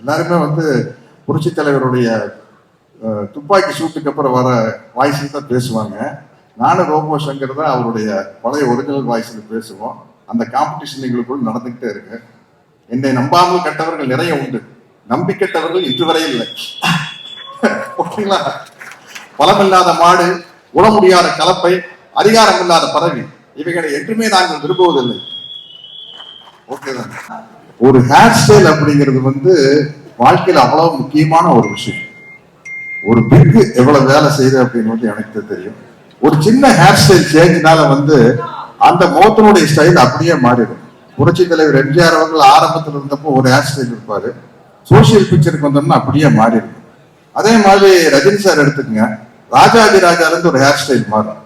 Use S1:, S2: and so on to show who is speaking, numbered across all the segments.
S1: எல்லாருமே வந்து புரட்சி தலைவருடைய துப்பாக்கி சூட்டுக்கு அப்புறம் வர வாய்ஸில் தான் பேசுவாங்க. நானும் ரோபோ சங்கர் தான் அவருடைய பழைய ஒரிஜினல் வாய்ஸில் பேசுவோம். அந்த காம்படிஷன் எங்களுக்குள் நடந்துகிட்டே இருக்கு. என்னை நம்பாமல் கெட்டவர்கள் நிறைய உண்டு. நம்பி கெட்டவர்கள் இன்று வரை இல்லை ஓகேங்களா பலமில்லாத மாடு உட முடியாத கலப்பை அதிகாரம் இல்லாத பதவி இவைகளை என்றுமே நாங்கள் விரும்புவதில்லை. ஓகேதான் ஒரு ஹேர் ஸ்டைல் அப்படிங்கிறது வந்து வாழ்க்கையில் அவ்வளவு முக்கியமான ஒரு விஷயம். ஒரு பிக்கு எவ்வளவு வேலை செய்யுது அப்படின்னு வந்து எனக்கு தெரியும். ஒரு சின்ன ஹேர் ஸ்டைல் சேஞ்சினால வந்து அந்த முகத்தினுடைய ஸ்டைல் அப்படியே மாறிடும். புரட்சி தலைவர் எம்ஜிஆர் அவர்கள் ஆரம்பத்தில் இருந்தப்போ ஒரு ஹேர் ஸ்டைல் இருப்பாரு. சோசியல் பிக்சருக்கு வந்தோம்னா அப்படியே மாறிடும். அதே மாதிரி ரஜினி சார் எடுத்துக்கங்க. ராஜாதி ராஜால இருந்து ஒரு ஹேர் ஸ்டைல் மாறும்.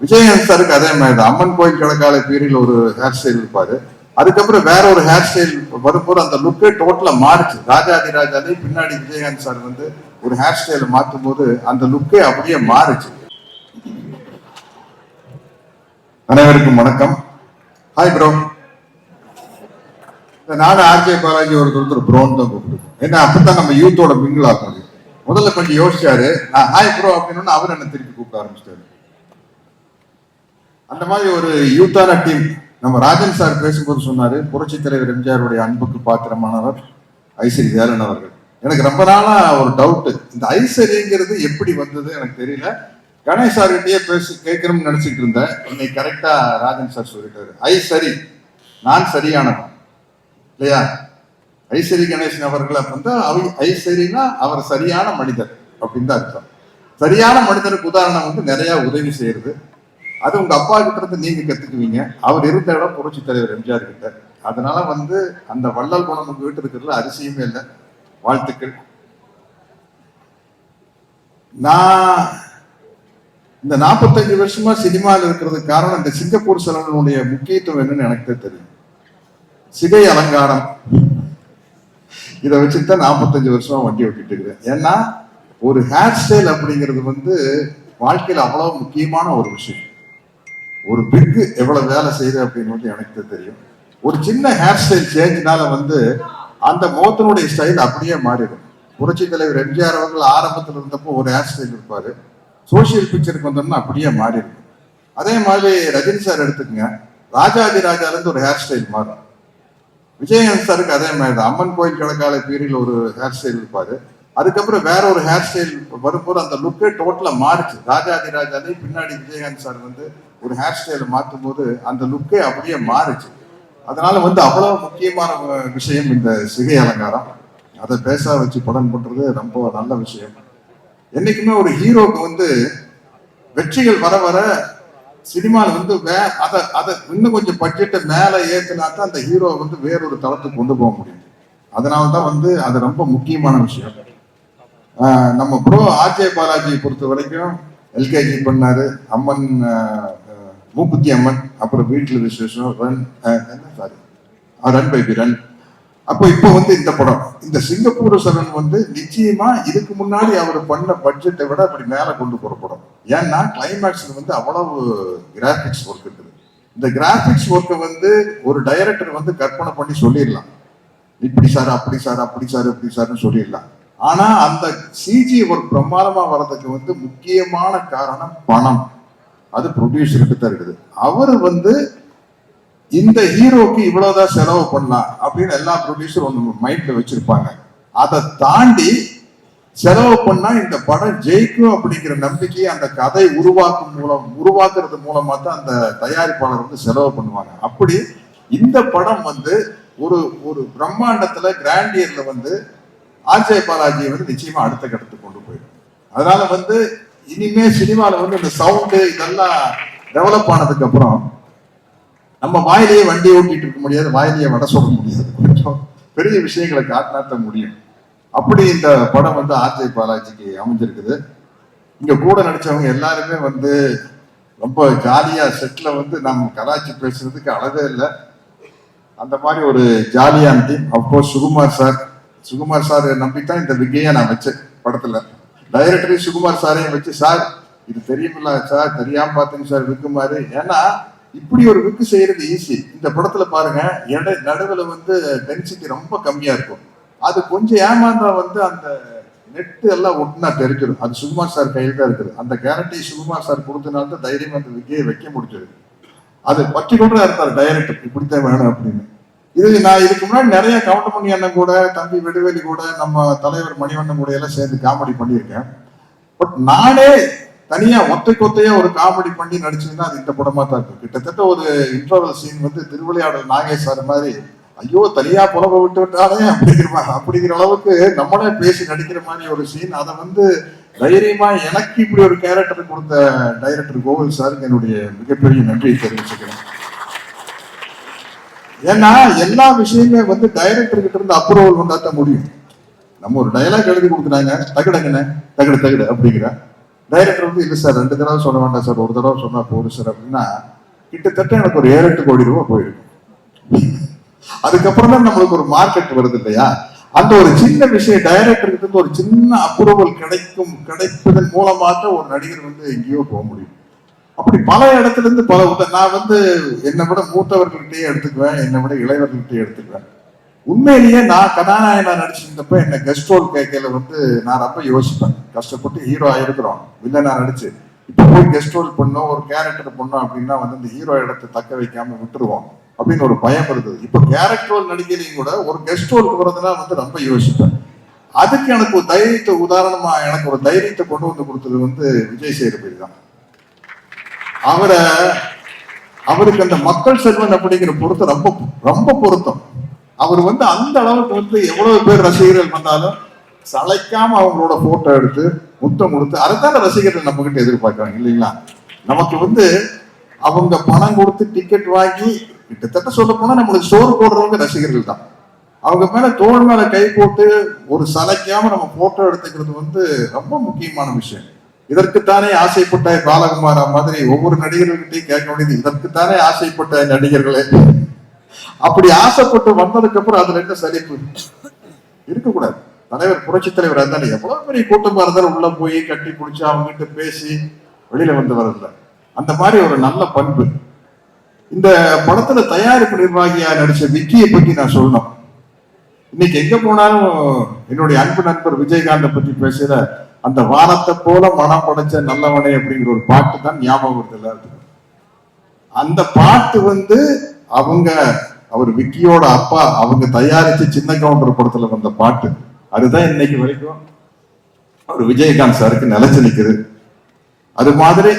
S1: விஜயகாந்த் சாருக்கு அதே மாதிரி தான் அம்மன் கோயில் கிழக்கால பீரியல் ஒரு ஹேர் ஸ்டைல் இருப்பாரு. அதுக்கப்புறம் வேற ஒரு ஹேர் ஸ்டைல் வரும்போது அந்த லுக்கே டோட்டலா மாறுச்சு. ராஜாதி ராஜாலே பின்னாடி விஜயகாந்த் சார் வந்து ஒரு ஹேர் ஸ்டைல மாற்றும் போது அந்த லுக்கே அப்படியே மாறுச்சு. அனைவருக்கும் வணக்கம். ஹாய் ப்ரோ நானும் ஆர்ஜே பாலாஜி ஒரு ஒருத்தர் ப்ரோன்னு தான் கூப்பிடுது ஏன்னா அப்பதான் நம்ம யூத்தோட மிங்கிள் ஆக முடியும் முதல்ல கொஞ்சம் யோசிச்சாரு. நான் ஹாய் ப்ரோ அப்படின்னு அவர் என்ன திருப்பி கூப்பிட ஆரம்பிச்சிட்டாரு. அந்த மாதிரி ஒரு யூத்தான டீம் நம்ம ராஜன் சார் பேசும்போது சொன்னாரு புரட்சி தலைவர் எம்ஜிஆருடைய அன்புக்கு பாத்திரமானவர் ஐஸ்வரி வேலன் அவர்கள். எனக்கு ரொம்ப நாளா ஒரு டவுட்டு இந்த ஐஸ்வரிங்கிறது எப்படி வந்தது எனக்கு தெரியல. கணேஷ் சார்கிட்டயே பேசி கேட்கணும்னு நினைச்சிட்டு இருந்தேன். இன்னைக்கு கரெக்டா ராஜன் சார் சொல்லிட்டாரு. ஐ சரி நான் சரியானவன். இல்லையா? ஐஸ்வரி கணேசன் அவர்களை வந்து அவ ஐஸ்வரினா அவர் சரியான மனிதர். அப்படின்னு தான் அர்த்தம். சரியான மனிதனுக்கு உதாரணம் வந்து நிறைய உதவி செய்யறது. அது உங்க அப்பா கிட்ட இருந்து நீங்க கத்துக்குவீங்க. அவர் இருந்த இடம் புரட்சி தலைவர் எம்ஜிஆர் கிட்ட. அதனால வந்து அந்த வள்ளல் குணம் உங்க வீட்டு இருக்கிறதுல அரிசியுமே இல்லை. வாழ்த்துக்கள். நான் இந்த நாற்பத்தஞ்சு வருஷமா சினிமாவில் இருக்கிறதுக்கு காரணம் இந்த சிங்கப்பூர் செலவனுடைய முக்கியத்துவம் என்னன்னு எனக்கு தெரியும். சிகை அலங்காரம். இதை வச்சுட்டு தான் நாற்பத்தஞ்சு வருஷமா வண்டி ஓட்டிட்டு இருக்கிறேன். ஏன்னா ஒரு ஹேர் ஸ்டைல் அப்படிங்கிறது வந்து வாழ்க்கையில் அவ்வளோ முக்கியமான ஒரு விஷயம். ஒரு பிக்கு எவ்வளவு வேலை செய்யுது அப்படின்னு வந்து எனக்கு தெரியும். ஒரு சின்ன ஹேர் ஸ்டைல் சேஞ்ச்னால வந்து அந்த முகத்தினுடைய ஸ்டைல் அப்படியே மாறிடும். புரட்சி தலைவர் எம்ஜிஆர் அவர்கள் ஆரம்பத்தில் இருந்தப்போ ஒரு ஹேர் ஸ்டைல் இருப்பாரு. சோசியல் பிக்சருக்கு வந்தோம்னா அப்படியே மாறிடும். அதே மாதிரி ரஜினி சார் எடுத்துக்கங்க. ராஜாதி ராஜால இருந்து ஒரு ஹேர் ஸ்டைல் மாறும். விஜயகாந்த் சாருக்கு அதே மாதிரி தான் அம்மன் கோயில் கிழக்கால பீரியல் ஒரு ஹேர் ஸ்டைல் இருப்பாரு. அதுக்கப்புறம் வேற ஒரு ஹேர் ஸ்டைல் வரும்போது அந்த லுக்கே டோட்டலா மாறுச்சு. ராஜாதிராஜாலே பின்னாடி விஜயகாந்த் சார் வந்து ஒரு ஹேர் ஸ்டைலை மாற்றும் போது அந்த லுக்கே அப்படியே மாறுச்சு. அதனால வந்து அவ்வளவு முக்கியமான விஷயம் இந்த சிகை அலங்காரம். அதை பேச வச்சு படம் பண்றது ரொம்ப நல்ல விஷயம். என்னைக்குமே ஒரு ஹீரோக்கு வந்து வெற்றிகள் வர வர சினிமாவில் வந்து வே அதை அதை இன்னும் கொஞ்சம் பட்ஜெட்டை மேலே ஏற்றினா தான் அந்த ஹீரோ வந்து வேறொரு தளத்துக்கு கொண்டு போக முடியும். அதனால தான் வந்து அது ரொம்ப முக்கியமான விஷயம். நம்ம ப்ரோ ஆர்ஜே பாலாஜி பொறுத்த வரைக்கும் எல்கேஜி பண்ணாரு. அம்மன் மூக்குத்தி அம்மன் அப்புறம் வீட்டில் விசேஷம் ரன் என்ன சாரி ரன் பைபி ரன் அப்போ இப்போ வந்து இந்த படம் இந்த சிங்கப்பூர் சரண் வந்து நிச்சயமா இதுக்கு முன்னாடி அவர் பண்ண பட்ஜெட்டை விட அப்படி மேலே கொண்டு போற படம். ஏன்னா கிளைமேக்ஸ்ல வந்து அவ்வளவு கிராஃபிக்ஸ் ஒர்க் இருக்குது. இந்த கிராஃபிக்ஸ் ஒர்க்கை வந்து ஒரு டைரக்டர் வந்து கற்பனை பண்ணி சொல்லிடலாம். இப்படி சார் அப்படி சார் அப்படி சார் இப்படி சார்னு சொல்லிடலாம். ஆனா அந்த சிஜி ஒர்க் பிரம்மாண்டமா வர்றதுக்கு வந்து முக்கியமான காரணம் பணம். அது ப்ரொடியூசருக்கு தான் இருக்குது. அவர் வந்து இந்த ஹீரோக்கு இவ்வளவுதான் செலவு பண்ணலாம் அப்படின்னு எல்லா ப்ரொடியூசரும் ஒன்று மைண்ட்ல வச்சிருப்பாங்க. அதை தாண்டி செலவு பண்ணா இந்த படம் ஜெயிக்கும் அப்படிங்கிற நம்பிக்கையை அந்த கதை உருவாக்கும் மூலம் உருவாக்குறது மூலமா தான் அந்த தயாரிப்பாளர் வந்து செலவு பண்ணுவாங்க. அப்படி இந்த படம் வந்து ஒரு ஒரு பிரம்மாண்டத்துல கிராண்டியர்ல வந்து ஆர்ஜே பாலாஜியை வந்து நிச்சயமா அடுத்த கட்டத்துக்கு கொண்டு போயிடும். அதனால வந்து இனிமே சினிமாவில் வந்து இந்த சவுண்டு இதெல்லாம் டெவலப் ஆனதுக்கு அப்புறம் நம்ம வாயிலேயே வண்டி ஓட்டிட்டு இருக்க முடியாது வாயிலேயே வடை சொல்ல முடியாது. கொஞ்சம் பெரிய விஷயங்களை காட்டினாத்த முடியும். அப்படி இந்த படம் வந்து ஆர்ஜே பாலாஜிக்கு அமைஞ்சிருக்குது. இங்க கூட நடிச்சவங்க எல்லாருமே வந்து ரொம்ப ஜாலியா செட்ல வந்து நம்ம கலாச்சி பேசுறதுக்கு அழகே இல்லை. அந்த மாதிரி ஒரு ஜாலியான டீம் அப்போ சுகுமார் சார் சுகுமார் சார் நம்பித்தான் இந்த விக்கையை நான் வச்சேன் படத்துல. டைரக்டரி சுகுமார் சாரையும் வச்சு சார் இது தெரியுமில்ல சார் தெரியாம பார்த்தீங்க சார் விக்குமாரு ஏன்னா இப்படி ஒரு விக்கு செய்யறது ஈஸி இந்த படத்துல பாருங்க எடை நடுவில் வந்து டென்சிட்டி ரொம்ப கம்மியா இருக்கும். அது கொஞ்சம் ஏமாந்தா வந்து அந்த நெட்டு எல்லாம் ஒட்டுனா தெரிஞ்சிடும் அது சுகுமார் சார் கையில் தான் இருக்குது. அந்த கேரண்டி சுகுமார் சார் கொடுத்தனால தான் தைரியம் அந்த விக்கையை வைக்க முடிஞ்சது. அது பற்றி கொண்டு இருந்தார் டைரக்டர் இப்படித்தான் வேணும் அப்படின்னு. இது நான் இதுக்கு முன்னாடி நிறைய கவுண்டமணி அண்ணன் கூட தம்பி விடுவெளி கூட நம்ம தலைவர் மணிவண்ணன் கூட எல்லாம் சேர்ந்து காமெடி பண்ணியிருக்கேன். பட் நானே தனியா ஒத்தை கொத்தையா ஒரு காமெடி பண்ணி நடிச்சதுன்னா அது இந்த படமா தான் இருக்கும். கிட்டத்தட்ட ஒரு இன்டர்வல் சீன் வந்து திருவிளையாடல் நாகேஷ் சார் மாதிரி ஐயோ தனியா புலம்ப விட்டு விட்டாலே அப்படிங்கிற அப்படிங்கிற அளவுக்கு நம்மளே பேசி நடிக்கிற மாதிரி ஒரு சீன் அதை வந்து தைரியமா எனக்கு இப்படி ஒரு கேரக்டர் கொடுத்த டைரக்டர் கோவில் சாருக்கு என்னுடைய மிகப்பெரிய நன்றியை தெரிவிச்சுக்கிறேன். ஏன்னா எல்லா விஷயமே வந்து டைரக்டர் கிட்ட இருந்து அப்ரூவல் வந்தா முடியும். நம்ம ஒரு டைலாக் எழுதி கொடுக்குறாங்க தகடங்கண்ணே தகடு தகடு அப்படிங்கிற. டைரக்டர் வந்து இல்லை சார் ரெண்டு தடவை சொல்ல வேண்டாம் சார் ஒரு தடவை சொன்னா போதும் சார் அப்படின்னா கிட்டத்தட்ட எனக்கு ஒரு ஏழு எட்டு கோடி ரூபாய் போயிருக்கும். அதுக்கப்புறம் தான் நம்மளுக்கு ஒரு மார்க்கெட் வருது இல்லையா? அந்த ஒரு சின்ன விஷயம் டைரக்டருக்கு இருந்து ஒரு சின்ன அப்ரூவல் கிடைக்கும் கிடைப்பதன் மூலமாக தான் ஒரு நடிகர் வந்து எங்கேயோ போக முடியும். அப்படி பல இடத்துல இருந்து பல நான் வந்து என்னை விட மூத்தவர்கள்ட்டையே எடுத்துக்குவேன் என்னை விட இளையவர்கள்ட்டயே எடுத்துக்குவேன். உண்மையிலேயே நான் கதாநாயகனா நடிச்சிருந்தப்ப என்ன கெஸ்ட் ரோல் கேட்கல வந்து நான் ரொம்ப யோசிப்பேன். கஷ்டப்பட்டு ஹீரோ ஆயிருக்கிறோம் வில்லனா நடிச்சு. இப்ப போய் கெஸ்ட் ரோல் பண்ணோம் ஒரு கேரக்டர் பண்ணோம் அப்படின்னா வந்து இந்த ஹீரோ இடத்தை தக்க வைக்காம விட்டுருவோம் அப்படின்னு ஒரு பயம் இருந்தது இப்ப கேரக்டர் ரோல் நடிக்கிறீங்க கூட ஒரு கெஸ்ட் ரோல் போறதுனா வந்து ரொம்ப யோசிப்பேன். அதுக்கு எனக்கு ஒரு தைரியத்தை உதாரணமா எனக்கு ஒரு தைரியத்தை கொண்டு வந்து கொடுத்தது வந்து விஜய் சேதுபதி தான். அவரை அவருக்கு அந்த மக்கள் செல்வன் அப்படிங்கிற பொருத்தம் ரொம்ப ரொம்ப பொருத்தம். அவர் வந்து அந்த அளவுக்கு வந்து எவ்வளவு பேர் ரசிகர்கள் வந்தாலும் சளைக்காம அவங்களோட போட்டோ எடுத்து முத்தம் கொடுத்து அதுதான் ரசிகர்கள் நம்ம கிட்ட எதிர்பார்க்கிறாங்க இல்லைங்களா? நமக்கு வந்து அவங்க பணம் கொடுத்து டிக்கெட் வாங்கி கிட்டத்தட்ட சொல்ல போனா நம்மளுக்கு சோறு போடுறவங்க ரசிகர்கள் தான். அவங்க மேல தோல் மேல கை போட்டு ஒரு சளைக்காம நம்ம போட்டோ எடுத்துக்கிறது வந்து ரொம்ப முக்கியமான விஷயம். இதற்குத்தானே ஆசைப்பட்ட பாலகுமாரா மாதிரி ஒவ்வொரு நடிகர்கள்கிட்டையும் கேட்க வேண்டியது இதற்குத்தானே ஆசைப்பட்ட நடிகர்களே. அப்படி ஆசைப்பட்டு வந்ததுக்கு அப்புறம் அதுல என்ன சலிப்பு? இருக்கக்கூடாது. தலைவர் புரட்சி தலைவர் இருந்தாலும் எவ்வளவு பெரிய கூட்டமா இருந்தாலும் உள்ள போய் கட்டி பிடிச்சி அவங்க கிட்ட பேசி வெளியில வந்து வரல அந்த மாதிரி ஒரு நல்ல பண்பு. இந்த படத்துல தயாரிப்பு நிர்வாகியா நடிச்ச விக்கியை பத்தி நான் சொல்லணும். இன்னைக்கு எங்க போனாலும் என்னுடைய அன்பு நண்பர் விஜயகாந்த பத்தி பேசுற அந்த வானத்தை போல மனம் படைச்ச நல்லவனே அப்படிங்கிற ஒரு பாட்டு தான் ஞாபகம் வருது எல்லாருக்கும். அந்த பாட்டு வந்து அவங்க அவர் விக்கியோட அப்பா அவங்க தயாரிச்ச சின்ன கவுண்டர் படத்துல வந்த பாட்டு. அதுதான் இன்னைக்கு வரைக்கும் அவர் விஜயகாந்த் சாருக்கு நிலைச்சு நிற்குது அது மாதிரி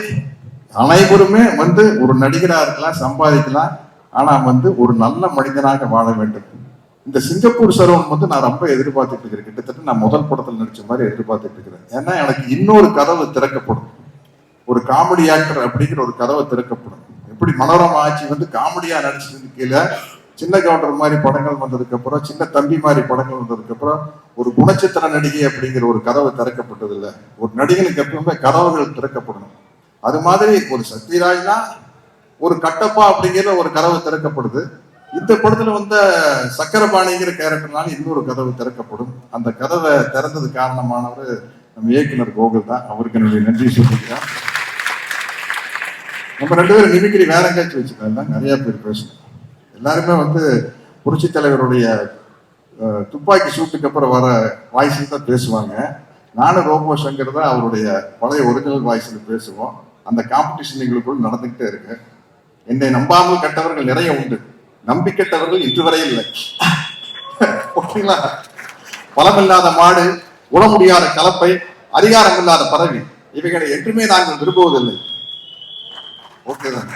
S1: அனைவருமே வந்து ஒரு நடிகராக இருக்கலாம் சம்பாதிக்கலாம் ஆனா வந்து ஒரு நல்ல மனிதனாக வாழ வேண்டும். இந்த சிங்கப்பூர் சரவணன் வந்து நான் ரொம்ப எதிர்பார்த்துட்டு இருக்கிறேன். கிட்டத்தட்ட நான் முதல் படத்தில் நடிச்ச மாதிரி எதிர்பார்த்துட்டு இருக்கிறேன். ஏன்னா எனக்கு இன்னொரு கதவு திறக்கப்படும். ஒரு காமெடி ஆக்டர் அப்படிங்கிற ஒரு கதவை திறக்கப்படும். எப்படி மனோரமா ஆட்சி வந்து காமெடியா நடிச்சதுக்கு கீழே சின்ன கவுண்டர் மாதிரி படங்கள் வந்ததுக்கு அப்புறம் சின்ன தம்பி மாதிரி படங்கள் வந்ததுக்கு அப்புறம் ஒரு குணச்சித்திர நடிகை அப்படிங்கிற ஒரு கதவு திறக்கப்பட்டது இல்லை ஒரு நடிகனுக்கு எப்பவுமே கதவுகள் திறக்கப்படணும். அது மாதிரி ஒரு சத்யராஜ்னா ஒரு கட்டப்பா அப்படிங்கிற ஒரு கதவு திறக்கப்படுது. இந்த படத்துல வந்த சக்கரபாணிங்கிற கேரக்டர்னால இன்னொரு கதவு திறக்கப்படும். அந்த கதவை திறந்தது காரணமானவர் நம்ம இயக்குனர் கோகுல் தான். அவருக்கு என்னுடைய நன்றி சொல்லிக்கிறேன். நம்ம ரெண்டு பேரும் மிமிக்ரி வேற எங்கேயாச்சும் வச்சுக்கலாம். நிறைய பேர் பேசணும் எல்லாருமே வந்து புரட்சி தலைவருடைய துப்பாக்கி சூட்டுக்கு அப்புறம் வர வாய்ஸில் தான் பேசுவாங்க. நானும் ரோபோ சங்கர் தான் அவருடைய பழைய ஒரிஜினல் வாய்ஸில் பேசுவோம். அந்த காம்படிஷன் எங்களுக்குள் நடந்துகிட்டே இருக்கு. என்னை நம்பாமல் கட்டவர்கள் நிறைய உண்டு. நம்பிக்கட்டவர்கள் இன்று வரை இல்லை. ஓகேங்களா? பலமில்லாத மாடு உண முடியாத கலப்பை அதிகாரம் இல்லாத பறவை இவைகளை என்றுமே நாங்கள் விரும்புவதில்லை. ஓகேதான்.